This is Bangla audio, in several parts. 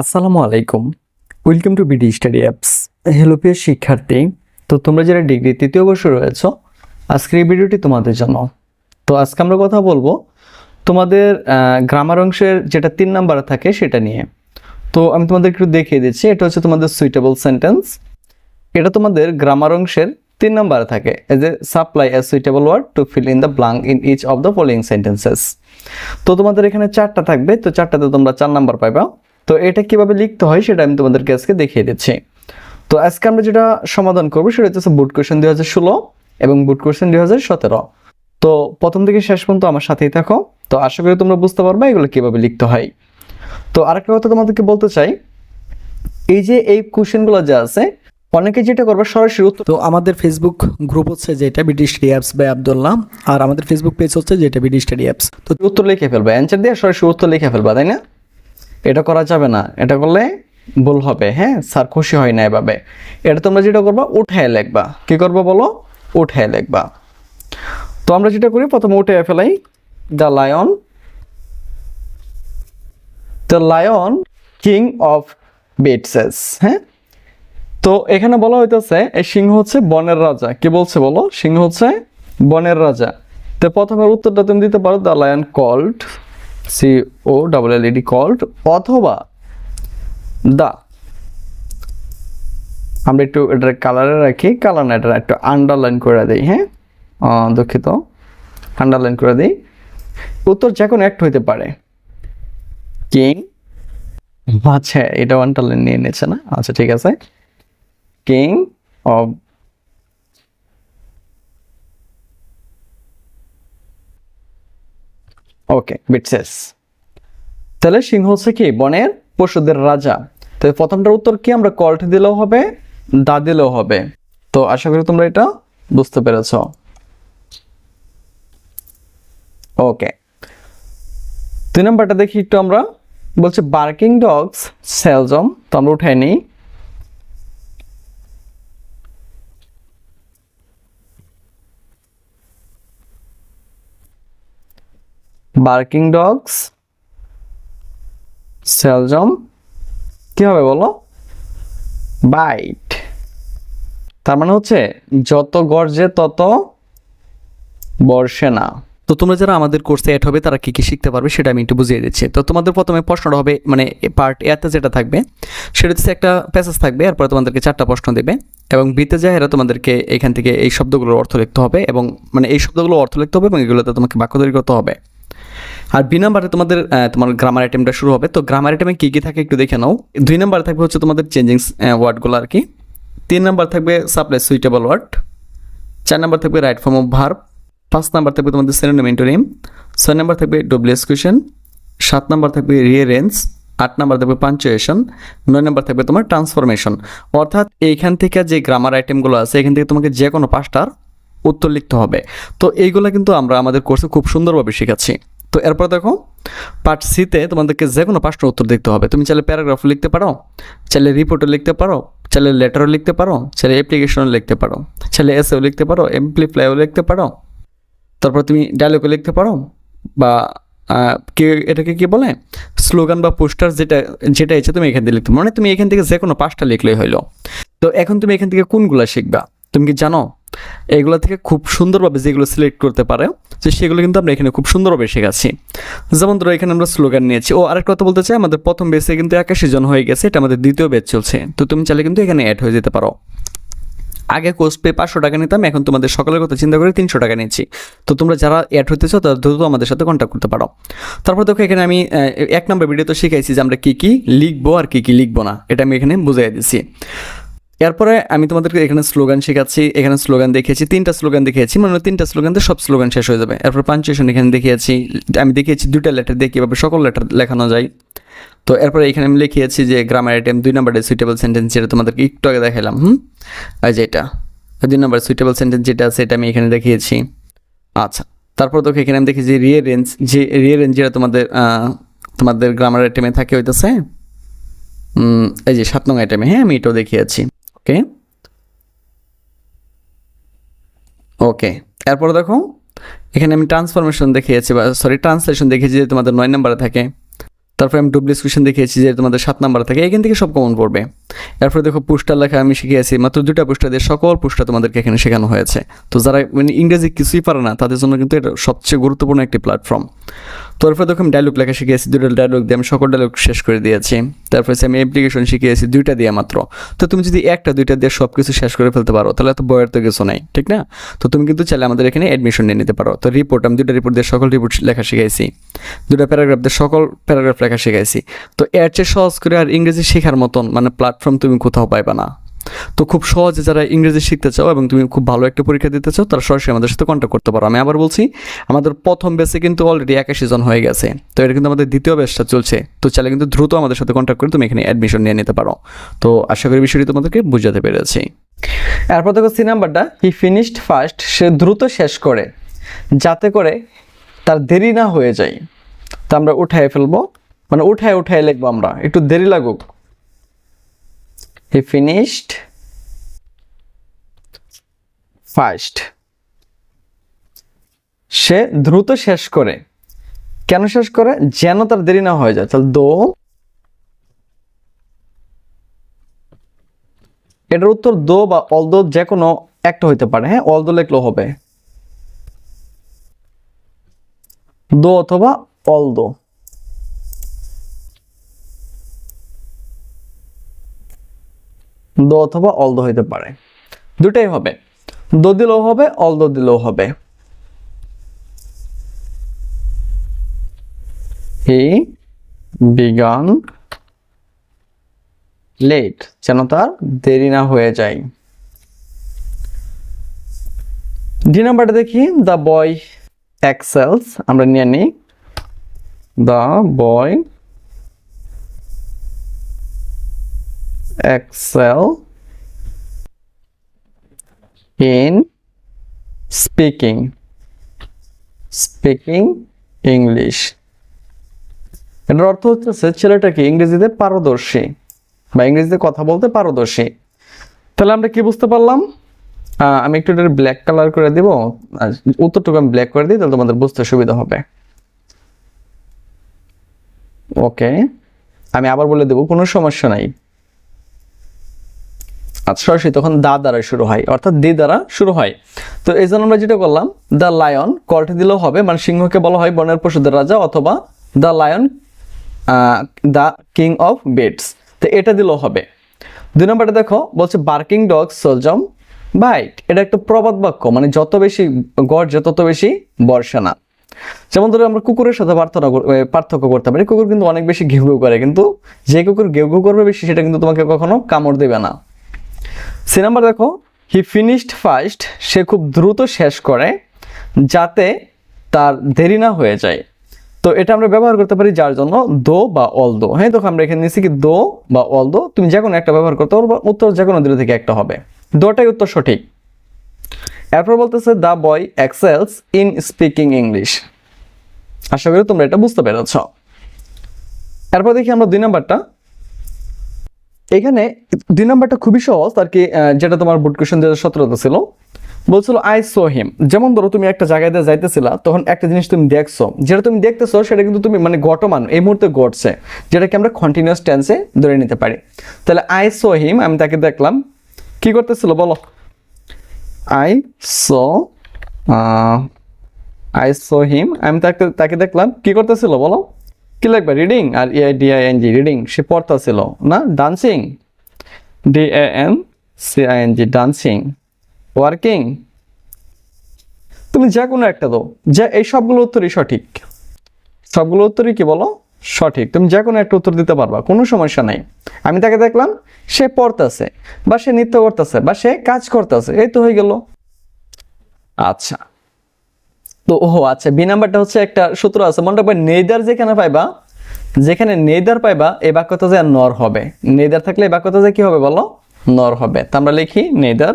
আসসালামু আলাইকুম। Welcome to BD study apps hello প্রিয় শিক্ষার্থী। তো তোমরা যারা ডিগ্রি তৃতীয় বর্ষে রয়েছ, আজকের এই ভিডিওটি তোমাদের জন্য। তো আজকে আমরা কথা বলব তোমাদের গ্রামার অংশের যেটা তিন নাম্বার থাকে সেটা নিয়ে। তো আমি তোমাদের একটু দেখিয়ে দিচ্ছি, এটা হচ্ছে তোমাদের সুইটেবল সেন্টেন্স এটা তোমাদের গ্রামার অংশের তিন নাম্বার থাকে। As a supply a suitable word to fill in the blank in each of the following sentences তো তোমাদের এখানে চারটা থাকবে, তো চারটাতে তোমরা চার নাম্বার পাইবা। তো এটা কীভাবে লিখতে হয় সেটা আমি তোমাদেরকে আজকে দেখিয়ে দিচ্ছি। তো আজকে আমরা যেটা সমাধান করব সেটা হচ্ছে বুট কোয়েশন দুই হাজার ষোলো এবং বুট কোয়েশন দুই হাজার সতেরো। তো প্রথম থেকে শেষ পর্যন্ত আমার সাথেই থাকো। তো আশা করি তোমরা বুঝতে পারবে এগুলো কীভাবে লিখতে হয়। তো আরেকটা কথা তোমাদেরকে বলতে চাই এই যে এই কোশ্চেনগুলো যা আছে অনেকে যেটা করবে সরাসরি উত্তর তো আমাদের ফেসবুক গ্রুপ হচ্ছে যেটা স্টাডি অ্যাপস বাই আবদুল্লাহ আর আমাদের ফেসবুক পেজ হচ্ছে যেটা স্টাডি অ্যাপস তো উত্তর লিখে ফেলবা অ্যান্সার দিয়ে সরাসরি উত্তর লিখে ফেলবা তাই না? এটা করা যাবে না। এটা করলে ভুল হবে। হ্যাঁ স্যার খুশি হয় না এভাবে। এটা তোমরা যেটা করবা, উঠায় লিখবা। কি করব বলো? উঠায় লিখবা। তো আমরা যেটা করি, প্রথমে উঠে ফেলাই the lion. The lion king of beasts. হ্যাঁ? তো এখানে বলা হইতেছে, এই সিংহ হচ্ছে বনের রাজা। কি বলছে বলো? সিংহ হচ্ছে বনের রাজা। তো প্রথমে উত্তরটা তুমি দিতে পারো, the lion called. C O double L ED called অথবা দা আমরা একটু এটার কালারে রাখি কালার না, এটা একটু আন্ডারলাইন করে দিই হ্যাঁ? দুঃখিত। আন্ডারলাইন করে দিই। উত্তর যে কোনো একটা হইতে পারে। কিং আচ্ছা এটা আন্ডারলাইন নিয়ে নিয়েছে না? আচ্ছা ঠিক আছে। কিং অফ ওকে বিটসেস তাহলে সিংহ হচ্ছে কি? বনের পশুদের রাজা। তো প্রথমটার উত্তর কি? আমরা কল্ট দিলেও হবে, দা দিলেও হবে। তো আশা করি তোমরা এটা বুঝতে পেরেছ। ওকে দুই নম্বরটা দেখি একটু আমরা। বলছে বার্কিং ডগস সেলজম তো আমরা উঠাই নিই। বার্কিং ডগস সেলজম কি হবে বলো? বাইট। তার মানে হচ্ছে যত গর্জে তত বর্ষে না। তো তোমরা যারা আমাদের কোর্সে অ্যাড হবে, তারা কী কী শিখতে পারবে সেটা আমি একটু বুঝিয়ে দিচ্ছি। তো তোমাদের প্রথমে প্রশ্নটা হবে মানে পার্ট এতে যেটা থাকবে, সেটা হচ্ছে একটা প্যাসেজ থাকবে, এরপরে তোমাদেরকে চারটা প্রশ্ন দেবে এবং বিতে এরা তোমাদেরকে এখান থেকে এই শব্দগুলোর অর্থ লিখতে হবে এবং মানে এই শব্দগুলোর অর্থ লিখতে হবে এবং এগুলোতে তোমাকে বাক্য তৈরি করতে হবে। আর বি নাম্বারে তোমাদের তোমার গ্রামার আইটেমটা শুরু হবে। তো গ্রামার আইটেমে কী কী থাকে একটু দেখে নাও। দুই নাম্বার থাকবে হচ্ছে তোমাদের চেঞ্জিং ওয়ার্ডগুলো আর কি। তিন নাম্বার থাকবে সাপ্লাই সুইটেবল ওয়ার্ড চার নাম্বার থাকবে রাইট ফর্ম অফ ভার্ব পাঁচ নাম্বার থাকবে তোমাদের সেরেন্ডম ইন্টোনিম ছয় নাম্বার থাকবে ডব্লিউএস কোয়েশন সাত নাম্বার থাকবে রিয়ারেন্স আট নাম্বার থাকবে পাঞ্চুয়েশন নয় নাম্বার থাকবে তোমার ট্রান্সফরমেশন অর্থাৎ এইখান থেকে যে গ্রামার আইটেমগুলো আছে, এখান থেকে তোমাকে যে কোনো পাঁচটার উত্তর লিখতে হবে। তো এইগুলো কিন্তু আমরা আমাদের কোর্সে খুব সুন্দরভাবে শেখাচ্ছি। তো এরপর দেখো পার্ট সিতে তোমাদেরকে যে কোনো পাঁচটার উত্তর দেখতে হবে। তুমি চাইলে প্যারাগ্রাফ লিখতে পারো, চাইলে রিপোর্টও লিখতে পারো, চাইলে লেটারও লিখতে পারো, চাইলে অ্যাপ্লিকেশনও লিখতে পারো, চাইলে এসেও লিখতে পারো এমপ্লিফ্লাইও লিখতে পারো। তারপর তুমি ডায়লগও লিখতে পারো বা কে এটাকে কি বলে? স্লোগান বা পোস্টার যেটা যেটা ইচ্ছে তুমি এখান থেকে লিখতে। মানে তুমি এখান থেকে যে কোনো পাঁচটা লিখলেই হইল। তো এখন তুমি এখান থেকে কোনগুলো শিখবা? তুমি কি জানো? এগুলো থেকে খুব সুন্দরভাবে যেগুলো সিলেক্ট করতে পারে যে সেগুলো কিন্তু আমরা এখানে খুব সুন্দরভাবে শেখাচ্ছি যেমন ধরো এখানে আমরা স্লোগান নিয়েছি। ও, আরেকটা কথা বলতে চাই, আমাদের প্রথম বেসে কিন্তু একাশি জন হয়ে গেছে, এটা আমাদের দ্বিতীয় বেচ চলছে। তো তুমি চাইলে কিন্তু এখানে অ্যাড হয়ে যেতে পারো। আগে কোর্স পে পাঁচশো টাকা নিতাম, এখন তোমাদের সকলের কথা চিন্তা করে তিনশো টাকা নিচ্ছি। তো তোমরা যারা অ্যাড হতে চাও, তারা দ্রুত আমাদের সাথে কন্ট্যাক্ট করতে পারো। তারপর দেখো এখানে আমি এক নম্বর ভিডিওতে শিখাইছি যে আমরা কী কী লিখব আর কী কী লিখব না, এটা আমি এখানে বুঝাই দিচ্ছি এরপরে আমি তোমাদেরকে এখানে স্লোগান শেখাচ্ছি, এখানে স্লোগান দেখিয়েছি, তিনটা স্লোগান দেখিয়েছি মানে তিনটা স্লোগান দিয়ে সব স্লোগান শেষ হয়ে যাবে। এরপর পাঞ্চুয়েশন এখানে দেখিয়েছি, আমি দেখিয়েছি দুটা লেটার দিয়ে কীভাবে সকল লেটার লেখানো যায়। তো এরপরে এখানে আমি লিখিয়েছি যে গ্রামার আইটেম দুই নম্বরের সুইটেবল সেন্টেন্স যেটা তোমাদেরকে একটু আগে দেখালাম হুম? আর যেটা দুই নম্বর সুইটেবল সেন্টেন্স যেটা আছে এটা আমি এখানে দেখিয়েছি। আচ্ছা তারপর তো এখানে আমি দেখি যে রিয়ে রেঞ্জ যে রিয়ে রেঞ্জ যেটা তোমাদের তোমাদের গ্রামার আইটেমে থাকে হইতেছে এই যে সাত নং আইটেমে হ্যাঁ আমি এটাও দেখিয়েছি। ওকে? ওকে, এরপর দেখো, এখানে আমি ট্রান্সফরমেশন দেখিয়েছি, বা সরি ট্রান্সলেশন দেখিয়েছি যে তোমাদের নয় নম্বরে থাকে। তারপরে আমি ডুপ্লিকেশন দেখিয়েছি যে তোমাদের সাত নাম্বার থাকে। এখান থেকে সব কমন পড়বে। এরপরে দেখো পুস্টার লেখা আমি শিখিয়েছি, মাত্র দুটা পুস্টার দিয়ে সকল পুস্টার তোমাদেরকে এখানে শেখানো হয়েছে। তো যারা মানে ইংরেজি কিছুই পারে না, তাদের জন্য কিন্তু এটা সবচেয়ে গুরুত্বপূর্ণ একটি প্ল্যাটফর্ম তারপরে দেখো আমি ডায়লগ লেখা শিখিয়েছি দুটো ডায়লগ দিয়ে আমি সকল ডায়লগ শেষ করে দিয়েছি। তারপরে আমি অ্যাপ্লিকেশন শিখিয়েছি, দুইটা দিয়ে মাত্র। তো তুমি যদি একটা, দুইটা দিয়ে সব কিছু শেষ করে ফেলতে পারো, তাহলে তো বয়ের তো কিছু নাই, ঠিক না? তো তুমি কিন্তু চাইলে আমাদের এখানে অ্যাডমিশন নিয়ে নিতে পারো। তো রিপোর্ট আমি দুটা রিপোর্ট দিয়ে সকল রিপোর্ট লেখা শিখাইছি। দুটা প্যারাগ্রাফ দিয়ে সকল প্যারাগ্রাফ লেখা শিখাইছি। তো এর চেয়ে সহজ করে আর ইংরেজি শেখার মতন মানে প্ল্যাটফর্ম তুমি কোথাও পাইবা না। তো খুব সহজে যারা ইংরেজি শিখতে চাও এবং তুমি খুব ভালো একটা পরীক্ষা দিতে চাও, তারা সরাসরি আমাদের সাথে কন্ট্যাক্ট করতে পারো। আমি আবার বলছি, আমাদের প্রথম বেসে কিন্তু অলরেডি একাশি জন হয়ে গেছে। তো এটা কিন্তু আমাদের দ্বিতীয় বেসটা চলছে। তো চাইলে কিন্তু দ্রুত আমাদের সাথে কন্ট্যাক্ট করে তুমি এখানে অ্যাডমিশন নিয়ে নিতে পারো। তো আশা করি বিষয়টি তোমাদেরকে বুঝাতে পেরেছি। এরপর দেখো সি নাম্বারটা হি ফিনিশড ফার্স্ট সে দ্রুত শেষ করে, যাতে করে তার দেরি না হয়ে যায়। তা আমরা উঠায় ফেলব। মানে উঠায় উঠায় লিখব আমরা। একটু দেরি লাগুক। He finished first. সে দ্রুত শেষ করে। কেন শেষ করে? যেন তার দেরি না হয়ে যায়। তাহলে দো। এটার উত্তর দো বা অলদো যে কোনো একটা হইতে পারে। হ্যাঁ অলদো লেখলেও হবে। দো অথবা অলদো। দো অথবা অলদো হইতে পারে। দুটাই হবে। দো দিলেও হবে অলদো দিলেও হবে। হি বিগান লেট যেন তার দেরি না হয়ে যায়। ডি নাম্বারটা দেখি দ্য বয় এক্সেলস আমরা নিয়ে নিই the boy excel in speaking speaking English এটার অর্থ হচ্ছে ছেলেটাকে ইংরেজিতে পারদর্শী বা ইংরেজিতে কথা বলতে পারদর্শী। তাহলে আমরা কি বুঝতে পারলাম? আমি একটু এটা ব্ল্যাক কালার করে দিব। উত্তরটুকু আমি ব্ল্যাক করে দিই, তাহলে তোমাদের বুঝতে সুবিধা হবে। ওকে আমি আবার বলে দেবো, কোনো সমস্যা নাই। সরাসরি তখন দা দ্বারা শুরু হয়, অর্থাৎ দি দ্বারা শুরু হয়। তো এই জন্য আমরা যেটা করলাম দ্য লায়ন কল্টে দিলেও হবে মানে সিংহকে বলা হয় বনের পশুদের রাজা অথবা the lion the king of beasts. তো এটা দিলেও হবে। দুই নম্বরটা দেখো, বলছে বার্কিং ডগ সোলজম বাইট। এটা একটা প্রবাদ বাক্য মানে যত বেশি গর্জে তত বেশি বর্ষা না যেমন ধরো আমরা কুকুরের সাথে পার্থক্য করতে পারি, কুকুর কিন্তু অনেক বেশি ঘেউ ঘেউ করে, কিন্তু যে কুকুর ঘেউ ঘেউ করবে বেশি, সেটা কিন্তু তোমাকে কখনো কামড় দেবে না। সি নাম্বার দেখো। হি ফিনিশড ফার্স্ট সে খুব দ্রুত শেষ করে, যাতে তার দেরি না হয়ে যায়। তো এটা আমরা ব্যবহার করতে পারি যার জন্য দো বা অল দো হ্যাঁ দেখো আমরা এখানে নিয়েছি কি দো বা অল দো তুমি যে কোনো একটা ব্যবহার করতে পারো বা উত্তর যে কোনো দুটো থেকে একটা হবে। দোটাই উত্তর সঠিক। এরপর বলতেছে the boy excels in speaking English আশা করি তোমরা এটা বুঝতে পেরেছ। এরপর দেখি আমরা দুই নাম্বারটা। এখানে দুই নাম্বারটা খুবই সহজ আর কি যেটা তোমার বুট কোয়েশন দু হাজার ছিল। বলছিল আই সো হিম যেমন ধরো তুমি একটা জায়গায় দিয়ে যাইতেছিলা, তখন একটা জিনিস তুমি দেখছ। যেটা তুমি দেখতেছো, সেটা কিন্তু তুমি মানে গটমান এই মুহূর্তে ঘটছে। যেটাকে আমরা কন্টিনিউয়াস টেন্সে ধরে নিতে পারি। তাহলে আই সো হিম আমি তাকে দেখলাম। কি করতেছিল, বলো? I saw I saw him আমি তাকে তাকে দেখলাম। কি করতেছিল, বলো? কি লাগবে reading R E A D I N G, reading, সে পড়তেছিল। না, dancing D A N C I N G dancing working তুমি যে কোনো একটা দাও। যে এই সবগুলো উত্তরই সঠিক। সবগুলো উত্তরই কি বলো? সঠিক। তুমি যে কোনো একটা উত্তর দিতে পারবা, কোনো সমস্যা নাই। আমি তাকে দেখলাম, সে পড়তেছে, বা সে নৃত্য করতেছে, বা সে কাজ করতেছে, এই তো হয়ে গেল। আচ্ছা। তো ও আচ্ছা বি নাম্বারটা হচ্ছে একটা সূত্র আছে, মনে রাখবে নেদার যেখানে পাইবা যেখানে নেদার পাইবা, এই বাক্যটা যে নর হবে। নেদার থাকলে এই বাক্যটা যে কি হবে বলো? নর হবে। তা আমরা লিখি নেদার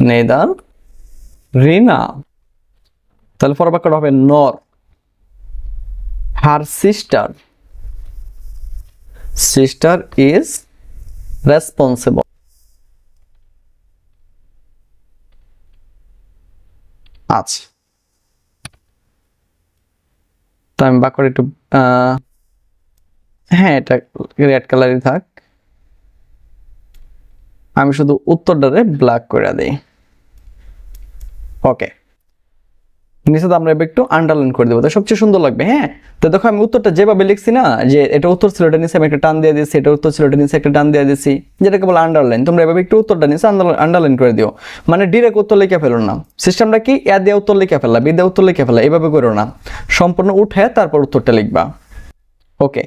নেদার রিনা। তাহলে পর বাক্যটা হবে নর। Her sister sister is responsible আচ্ছা। তো আমি বাকর একটু হ্যাঁ এটা রেড কালারই থাক। আমি শুধু উত্তরটাতে ব্ল্যাক করে দিই। ওকে নিচে আমরা একটু আন্ডারলাইন করে দেবো। তো সবচেয়ে সুন্দর লাগবে হ্যাঁ? তো দেখো আমি উত্তরটা যেভাবে লিখছি না, যে এটা উত্তর ছিল, এটা নিচে আমি একটা টান দিয়ে দিয়েছি, এটা উত্তর ছিল, এটা নিচে একটা টান দিয়ে দিয়েছি, যেটাকে বলে আন্ডারলাইন তোমরা এভাবে একটু উত্তরটা নিচে আন্ডারলাইন করে দিও। মানে ডিরেক্ট উত্তর লিখে ফেলো না। সিস্টেমটা কি? এ দিয়ে উত্তর লিখে ফেলা বি দিয়ে উত্তর লিখে ফেলা এভাবে করো না। সম্পূর্ণ উঠে তারপর উত্তরটা লিখবা। ওকে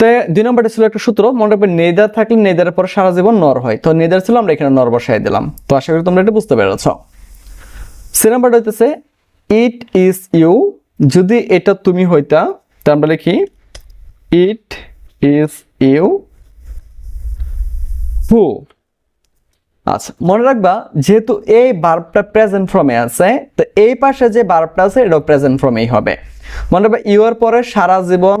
তো দুই নম্বরটা ছিল একটা সূত্র, মনে রাখবে নেদার থাকলে নেদারের পর সারা জীবন নর হয়। তো নেদার ছিল, আমরা এখানে নর বসাই দিলাম। তো আশা করি তোমরা এটা বুঝতে পেরেছ। সি নাম্বারটা হইতেছে ইট ইজ ইউ যদি এটা তুমি হইতা তো আমরা লিখি ইট ইজ ইউ হু আচ্ছা মনে রাখবা, যেহেতু এই বার্বটা প্রেজেন্ট ফর্মে আছে, তো এই পাশে যে বার্বটা আছে, এটাও প্রেজেন্ট ফর্মেই হবে। মনে রাখবা ইউর পরে সারা জীবন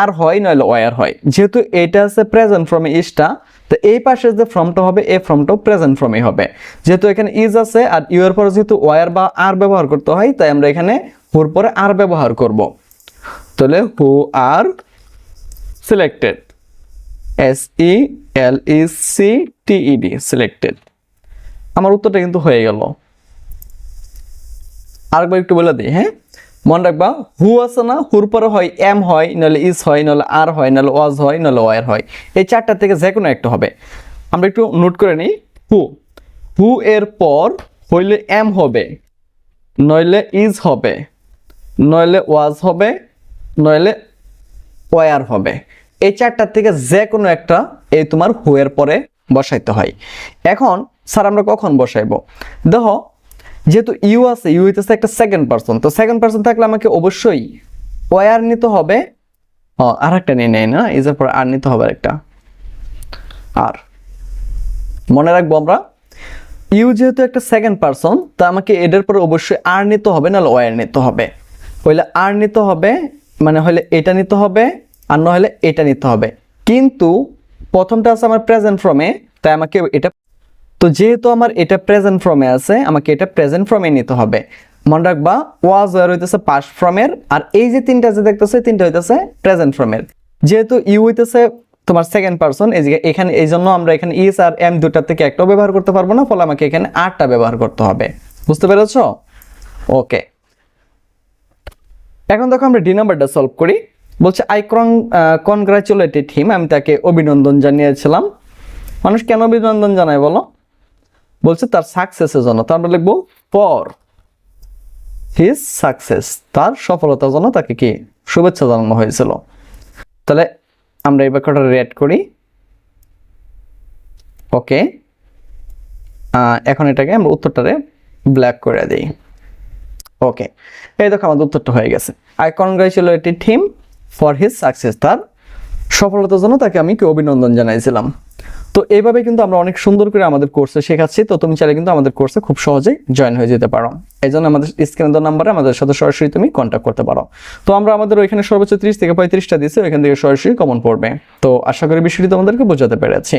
আর হয়, নইলে ওয়ার হয়। যেহেতু এটা আছে প্রেজেন্ট ফর্মে ইসটা তো এই পাশে যে ফর্মটা হবে, এই ফর্মটাও প্রেজেন্ট ফর্মেই হবে। যেহেতু এখানে ইজ আছে আর ইউ এর পরে যেহেতু ওয়ার বা আর ব্যবহার করতে হয়, তাই আমরা এখানে হুর পরে আর ব্যবহার করব। তাহলে who are selected S E L E C T E D selected আমার উত্তরটা কিন্তু হয়ে গেল। আরেকবার একটু বলে দিই হ্যাঁ? মনে রাখবা, হু আছে না, হুর পরে হয়, এম হয় নাহলে ইস হয় নাহলে আর হয় নাহলে ওয়াজ হয় নাহলে ওয়ার হয়। এই চারটা থেকে যে কোনো একটা হবে। আমরা একটু নোট করে নিই। হু। হু এর পর হইলে এম হবে, নইলে ইজ হবে, নইলে ওয়াজ হবে, নইলে ওয়ার হবে। এই চারটার থেকে যে কোনো একটা এই তোমার হুয়ের পরে বসাইতে হয়। এখন স্যার আমরা কখন বসাইবো? দেখো যেহেতু ইউ আছে, ইউ হইতেছে একটা সেকেন্ড পার্সন তো সেকেন্ড পার্সন থাকলে আমাকে অবশ্যই ওয়ার নিতে হবে। ও আর একটা নিয়ে নেয় না? ইজের পর আর নিতে হবে একটা আর। মনে রাখব আমরা, ইউ যেহেতু একটা সেকেন্ড পার্সন তা আমাকে এদের পরে অবশ্যই আর নিতে হবে, নাহলে ওয়ার নিতে হবে। হইলে আর নিতে হবে মানে হলে এটা নিতে হবে, আর না হলে এটা নিতে হবে। কিন্তু প্রথমটা আছে আমার প্রেজেন্ট ফর্মে তাই আমাকে এটা তো যেহেতু আমার এটা প্রেজেন্ট ফর্মে আছে, আমাকে এটা প্রেজেন্ট ফর্মে নিতে হবে। মনে রাখবা ওয়াজ ওয়ার হইতেছে পাস্ট ফর্মের আর এই যে তিনটা যে দেখতেছে, তিনটা হইতেছে প্রেজেন্ট ফর্মের যেহেতু ইউ হইতেছে তোমার সেকেন্ড পার্সন এই যে এখানে, এই জন্য আমরা এখানে ইস আর এম দুটার থেকে একটাও ব্যবহার করতে পারব না, ফলে আমাকে এখানে আটটা ব্যবহার করতে হবে। বুঝতে পেরেছ? ওকে এখন দেখো আমরা ডি নাম্বারটা সলভ করি। বলছে আই ক্রং কনগ্রাচুলেটেড হিম আমি তাকে অভিনন্দন জানিয়েছিলাম। মানুষ কেন অভিনন্দন জানায় বলো? বলছে তার সাকসেসের জন্য। তো আমরা লিখব ফর হিজ সাকসেস তার সফলতার জন্য তাকে কি? শুভেচ্ছা জানানো হয়েছিল। তাহলে আমরা এই বাক্যটা রেড করি। ওকে এখন এটাকে আমরা উত্তরটারে ব্ল্যাক করে দিই। ওকে এই দেখো আমাদের উত্তরটা হয়ে গেছে। I congratulated him for his success তার সফলতার জন্য তাকে আমি কি অভিনন্দন জানাইছিলাম। তো এইভাবে কিন্তু আমরা অনেক সুন্দর করে আমাদের কোর্সে শেখাচ্ছি। তো তুমি চাইলে কিন্তু আমাদের কোর্সে খুব সহজেই জয়েন হয়ে যেতে পারো। এই জন্য আমাদের স্ক্রিনে দেওয়া নাম্বারে আমাদের সাথে সরাসরি তুমি কন্ট্যাক্ট করতে পারো। তো আমরা আমাদের ওইখানে সর্বোচ্চ ত্রিশ থেকে পঁয়ত্রিশটা দিয়েছি, ওইখান থেকে সরাসরি কমন পড়বে। তো আশা করি বিষয়টি তোমাদেরকে বোঝাতে পেরেছি।